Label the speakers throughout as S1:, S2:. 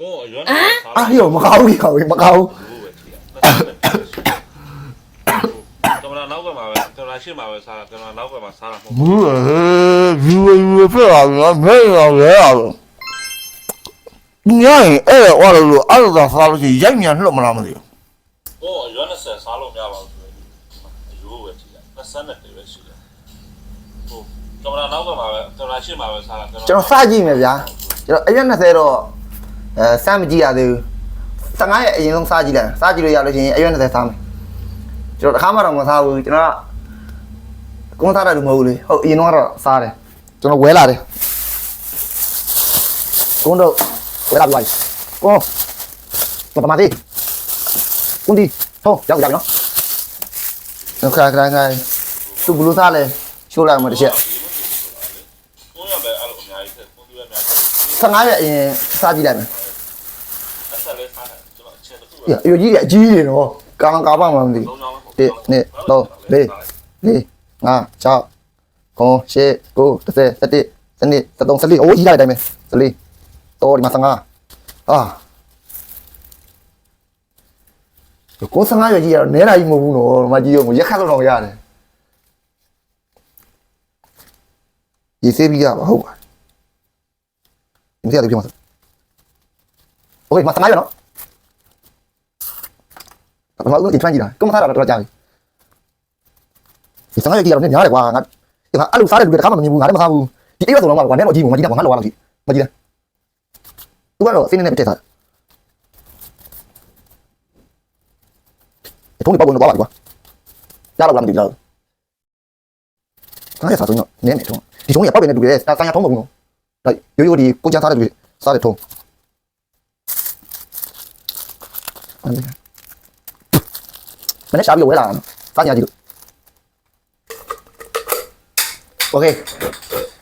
S1: ကိုအရွမ်းနဲ့စား
S2: အာရောမကောင်းဘူးကောင်းမကောင်း
S1: ဘူးပဲကြည့်ကင်မရာနောက်ကမှာပဲကင်မရာရှေ့မှာပဲစားတာကင်မရာနောက်ကမှာစားတာမဟုတ်
S2: ဘူးဟဲ့ဘူးဘူးဖြစ်လာပြီမဲရောလဲရတော့ညရင်အဲ့ဟောလို့အဲ့လိုသာစားလို့ရှိရင်ရိုက်မြန်လှုပ်မလားမသိဘူး
S1: ကိုအရွမ်းနဲ့စားလို့မရပါဘူးဆိုရင်အယိုးပဲကြည့်တာဆက်နဲ့ပဲရှိတယ်ဟိုကင်မရာနောက်ကမှာပဲကင်မရာရှေ့မှာပဲစားတာကင်မရာ
S2: ကျွန်တော်စကြည့်မယ်ဗျာကျွန်တော်အရက်20တော့ အဲစမ်းမကြည့်ရသေးဘူး15ရဲ့အရင်ဆုံးစကြည့်လိုက်စကြည့်လို့ရလို့ရှိရင်အရက်20စားမယ်ကျွန်တော်တစ်ခါမှတော့မစားဘူးကျွန်တော်ကကုန်းစားတယ်လို့မဟုတ်ဘူးလေဟုတ်အရင်တော့စားတယ်ကျွန်တော်ဝဲလာတယ်ကုန်းတော့ဝဲလာပြီကုန်းတော့တမသေးကုန်းဒီဟောရောက်ရောက်နော်ခါခါခါသူဘလူးစားလဲရှိုးလိုက်မှာတစ်ချက်
S1: ကိုရပဲအဲ့လိုအများကြီးဆက်ကိုပြရအများကြီး
S2: 15ရက်အရင်စားကြည့်လိုက်မယ်
S1: အဆက်လေးစားတယ်ကျွန် တော်အချက်တစ်ခုပဲ
S2: ။အရွကြီးကြီးအကြီးကြီးနော်။ကာလကာပါမှမသိ
S1: သုံးချောင်း
S2: ။တစ်နှစ်သုံးလေးလေးငါး၆ခုရှစ်ကိုတစ်ဆယ်တစ်တစ်စနစ်တစ်သုံးစလေးအိုးကြီးလိုက်တိုင်းပဲစလေးတော်ဒီမှာ15အာကို15ရွယ်ကြီးရတော့နဲလာကြီးမဟုတ်ဘူးနော်မကြီးရောရက်ခတ်လို့တော့ရတယ်ရေဆေးပြီးရပါဟုတ်ပါဒီစရာလေးပြောမှာโอเคမ15ရွယ်နော် ဘာလို့ဒီထွန်းကြည့်တာကမစားတာတော့ကြာပြီဒီစကားရကြည့်ရတော့ညားတယ်ကွာငါဒီကအဲ့လိုစားတဲ့လူတွေတခါမှမမြင်ဘူးငါလည်းမစားဘူးဒီအိမ်ကတော့ကွာနဲ့တော့ကြည့်ဘူးမကြည့်တာကွာငါလောကမကြည့်မကြည့်တယ်သူကတော့စင်းနေနဲ့ပြတ်စားတယ်ထုံးနေပေါ့ဘုံတော့ပါကွာရတော့လားမသိဘူးလားငါရစားတော့နင်းနေထုံးဒီထုံးရပေါ့ပဲနေတူတယ်ဆိုင်ရထုံးမဟုတ်ဘူးနော်ဒါရိုးရိုးဒီကိုကြမ်းစားတဲ့လူတွေစားတဲ့ထုံးအဲ့ဒါ mình hết sợ ví dụ là phá nhà gì được. Ok.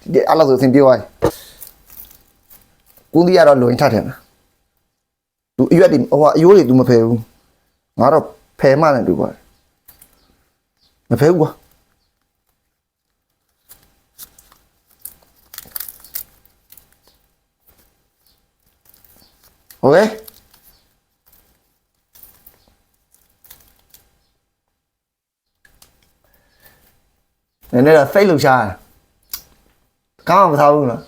S2: Để ăn là rồi thêm tiêu rồi. Cũng đi ra rồi luyện thật hả tụi yêu thì hoa yêu thì tụi mà phê không ngã rồi phê mà này được rồi. Mà phê quá. Ok. နည်းနည်းတော့စိတ်လှုပ်ရှားတယ်ကောင်းအောင်မထားဘူးနော်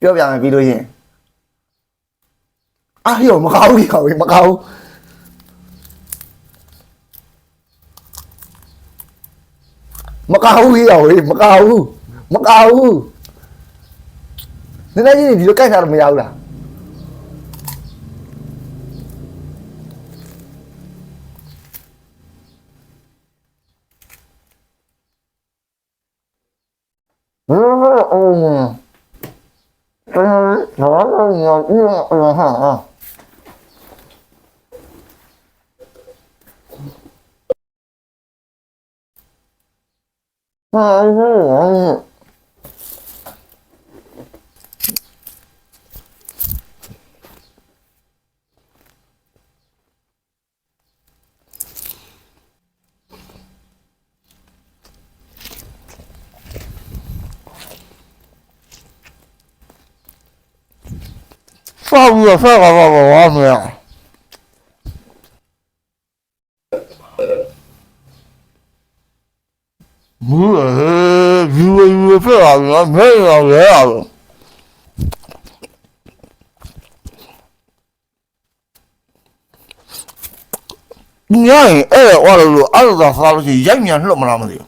S2: ပြောပြမယ်ပြီးလို့ရှရင်အာရောမကောင်းဘူးကောင်းဘူးမကောင်းဘူးမကောင်းဘူးရောမကောင်းဘူးမကောင်းဘူးနည်းနည်းကြီးဒီလိုကြိုက်တာတော့မရဘူးလားဟို အိုးအဲ့ဒါတော့ညညညဟာဟာဟာ ဟို 放不放吧，放吧，我没有。不是，如果如果不好了，没有没有。你让人哎，完了路，儿子发了去，人面လှမလားမသိဘူး။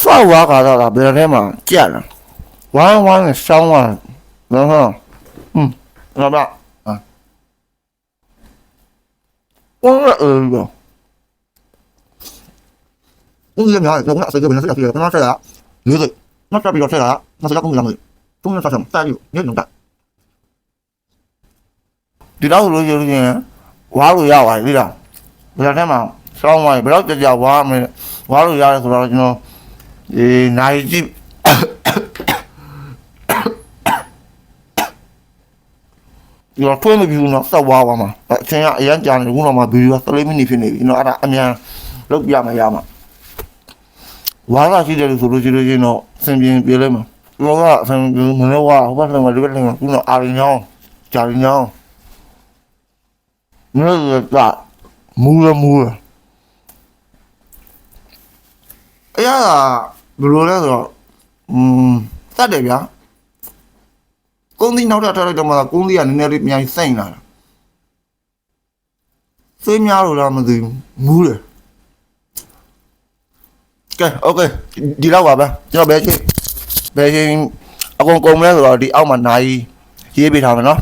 S2: ဖောက်သွားကြတာဘယ်ထဲမှာကြက်လား။ဝိုင်းဝိုင်းနဲ့စောင်းသွားတယ် 然后，嗯，老大啊，我呃哟，我这苗就我那谁就本来是要去的，跟他说了，女子，那这比较说了，那是要公养的，中间说什么再有也能干。ဒီတော့လို့ပြောရင်ဝါလို့ရပါတယ်ဒီလားဘယ်ထဲမှာစောင်းသွားရင်ဘယ်တော့ကြကြဝါမယ်ဝါလို့ရတယ်ဆိုတော့ကျွန်တော်ဒီနိုင်ကြည့် ဒီတော့ထွေးမပြဘူးနော်စောက်ဝါပါမှာအချင်းကအရန်ကြာနေခုတော့မှဗီဒီယို3မိနစ်ဖြစ်နေပြီနော်အဲ့ဒါအမြန်လုပ်ပြမယ်ရမှာဝါလာရှိတယ်လို့ဆိုလို့ရှိလို့ချင်းတော့စင်ပြင်းပြေးလိုက်မှာလောကအဆင်ပြေမလို့ကဟိုဘက်လည်းဒီဘက်လည်းကုနော်အာရင်ညောင်းဂျာရင်ညောင်းမင်းကမူရမူရအဲ့ဒါဘယ်လိုလဲဆိုတော့อืมတတ်တယ်ဗျာ ကုန်းသီးနောက်ထပ်ထားလိုက်တော့မှကုန်းသီးကနည်းနည်းလေးအများကြီးစိမ့်လာတာစိတ်များလို့လားမသိဘူးမူးတယ်ကဲโอเคဒီတော့ပါပဲကျွန်တော်ပဲချင်းဘယ်ချင်းအကုန်ကုန်မလဲဆိုတော့ဒီအောက်မှာနိုင်ရေးပေးထားမယ်နော်